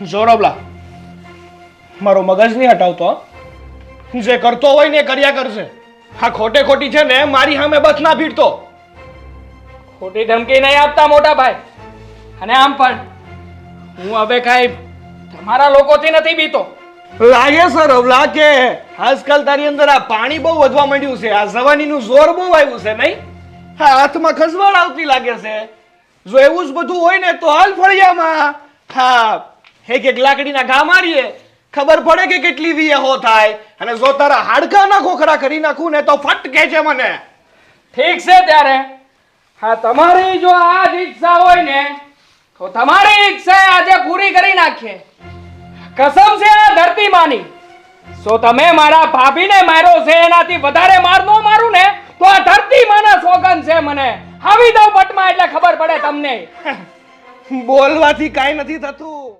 જોરબલા મારો મગજ નહીં હટાવતો જે કરતો હોય ને કર્યા કરશે. હા ખોટે ખોટી છે ને મારી સામે બસ ના ભીડતો. ખોટી ધમકી નહીં આપતા મોટા ભાઈ. અને આમ પણ હું હવે કાંઈ તમારા લોકોથી નથી બીતો. લાગે સર કે આજકાલ તારી અંદર આ પાણી બહુ વધવા માંડ્યું છે આ જવાનીનું જોર બહુ આવ્યું છે નહીં? હા હાથમાં ખસવાડ આવતી લાગે છે. જો એવું જ બધું હોય ને તો હાલ ફળિયામાં હા એક એક લાકડીના ઘા મારીએ? ખબર પડે કે કેટલી વીએ હો થાય? અને જો તારા હાડકાના ખોખરા કરી નાખું ને તો ફટ કે છે મને. ઠીક છે ત્યારે. હા તમારી જો આ જ ઈચ્છા હોય ને તો તમારી ઈચ્છા આજે પૂરી કરી નાખીએ. કસમ છે આ ધરતી માની સો તમે મારા ભાભીને માર્યો છે એનાથી વધારે માર નો મારું ને તો આ ધરતી માના સોગન છે મને. આવી દઉં પટમાં એટલે ખબર પડે તમને. બોલવાથી કાંઈ નથી થતું.